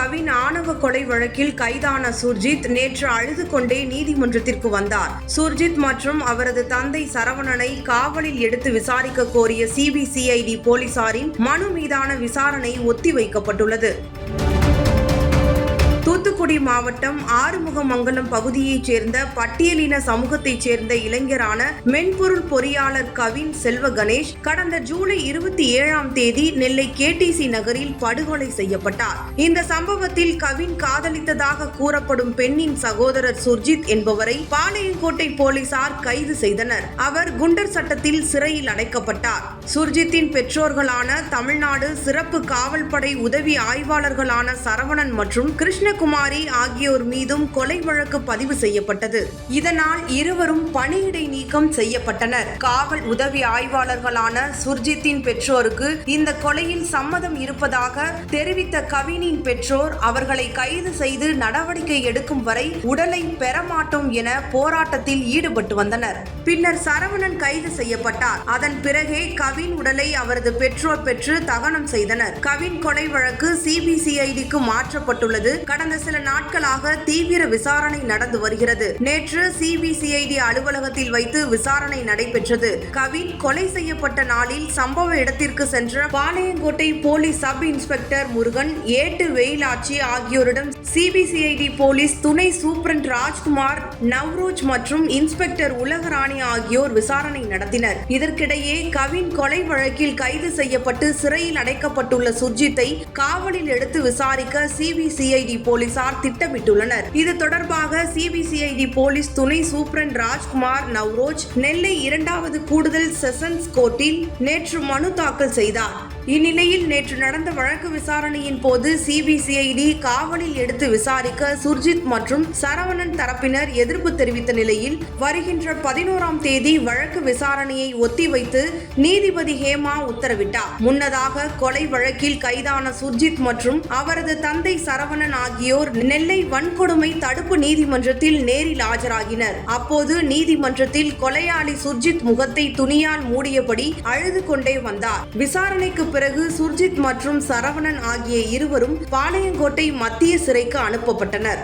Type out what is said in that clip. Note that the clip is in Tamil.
கவின் ஆணவ கொலை வழக்கில் கைதான சுர்ஜித் நேற்று அழுது கொண்டே நீதிமன்றத்திற்கு வந்தார். சுர்ஜித் மற்றும் அவரது தந்தை சரவணனை காவலில் எடுத்து விசாரிக்க கோரிய சிபிசிஐடி போலீசாரின் மனு மீதான விசாரணை ஒத்திவைக்கப்பட்டுள்ளது. தூத்துக்குடி மாவட்டம் ஆறுமுகமங்கலம் பகுதியைச் சேர்ந்த பட்டியலின சமூகத்தைச் சேர்ந்த இளைஞரான மென்பொருள் பொறியாளர் கவின் செல்வ கணேஷ் கடந்த ஜூலை இருபத்தி ஏழாம் தேதி நெல்லை கேடிசி நகரில் படுகொலை செய்யப்பட்டார். இந்த சம்பவத்தில் கவின் காதலித்ததாக கூறப்படும் பெண்ணின் சகோதரர் சுர்ஜித் என்பவரை பாளையங்கோட்டை போலீசார் கைது செய்தனர். அவர் குண்டர் சட்டத்தில் சிறையில் அடைக்கப்பட்டார். சுர்ஜித்தின் பெற்றோர்களான தமிழ்நாடு சிறப்பு காவல்படை உதவி ஆய்வாளர்களான சரவணன் மற்றும் கிருஷ்ணகுமார் ஆகியோர் மீதும் கொலை வழக்கு பதிவு செய்யப்பட்டது. இதனால் இருவரும் பணியிடை நீக்கம் செய்யப்பட்டனர். காவல் உதவி ஆய்வாளர்களான சுர்ஜித்தின் பெற்றோருக்கு இந்த கொலையில் சம்மதம் இருப்பதாக தெரிவித்த கவினின் பெற்றோர் அவர்களை கைது செய்து நடவடிக்கை எடுக்கும் வரை உடலை பெறமாட்டோம் என போராட்டத்தில் ஈடுபட்டு வந்தனர். பின்னர் சரவணன் கைது செய்யப்பட்டார். அதன் பிறகே கவின் உடலை அவரது பெற்றோர் பெற்று தகனம் செய்தனர். கவின் கொலை வழக்கு சிபிசிஐடிக்கு மாற்றப்பட்டுள்ளது. கடந்த சில நாட்களாக தீவிர விசாரணை நடந்து வருகிறது. நேற்று சிபிசிஐடி அலுவலகத்தில் வைத்து விசாரணை நடைபெற்றது. கவின் கொலை செய்யப்பட்ட நாளில் சம்பவ இடத்திற்கு சென்ற Palayamkottai police sub inspector Murugan ஏட்டு வெயிலாட்சி ஆகியோரிடம் சிபிசிஐடி போலீஸ் துணை சூப்பரண்ட் ராஜ்குமார் நவ்ரோஜ் மற்றும் இன்ஸ்பெக்டர் உலகராணி ஆகியோர் விசாரணை நடத்தினர். இதற்கிடையே கவின் கொலை வழக்கில் கைது செய்யப்பட்டு சிறையில் அடைக்கப்பட்டுள்ள சுர்ஜித்தை காவலில் எடுத்து விசாரிக்க சிபிசிஐடி போலீஸ் போலீசார் திட்டமிட்டுள்ளனர். இது தொடர்பாக சிபிசிஐடி போலீஸ் துணை சூப்பரன் ராஜ்குமார் நவ்ரோஜ் நெல்லை இரண்டாவது கூடுதல் செஷன்ஸ் கோர்ட்டில் நேற்று மனு தாக்கல் செய்தார். இந்நிலையில் நேற்று நடந்த வழக்கு விசாரணையின் போது சிபிசிஐடி காவலில் எடுத்து விசாரிக்க சுர்ஜித் மற்றும் சரவணன் தரப்பினர் எதிர்ப்பு தெரிவித்த நிலையில் வருகின்ற பதினோராம் தேதி வழக்கு விசாரணையை ஒத்திவைத்து நீதிபதி ஹேமா உத்தரவிட்டார். முன்னதாக கொலை வழக்கில் கைதான சுர்ஜித் மற்றும் அவரது தந்தை சரவணன் ஆகியோர் நெல்லை வன்கொடுமை தடுப்பு நீதிமன்றத்தில் நேரில் ஆஜராகினர். அப்போது நீதிமன்றத்தில் கொலையாளி சுர்ஜித் முகத்தை துணியால் மூடியபடி அழுது கொண்டே வந்தார். விசாரணைக்கு பிறகு சுர்ஜித் மற்றும் சரவணன் ஆகிய இருவரும் பாளையங்கோட்டை மத்திய சிறைக்கு அனுப்பப்பட்டனர்.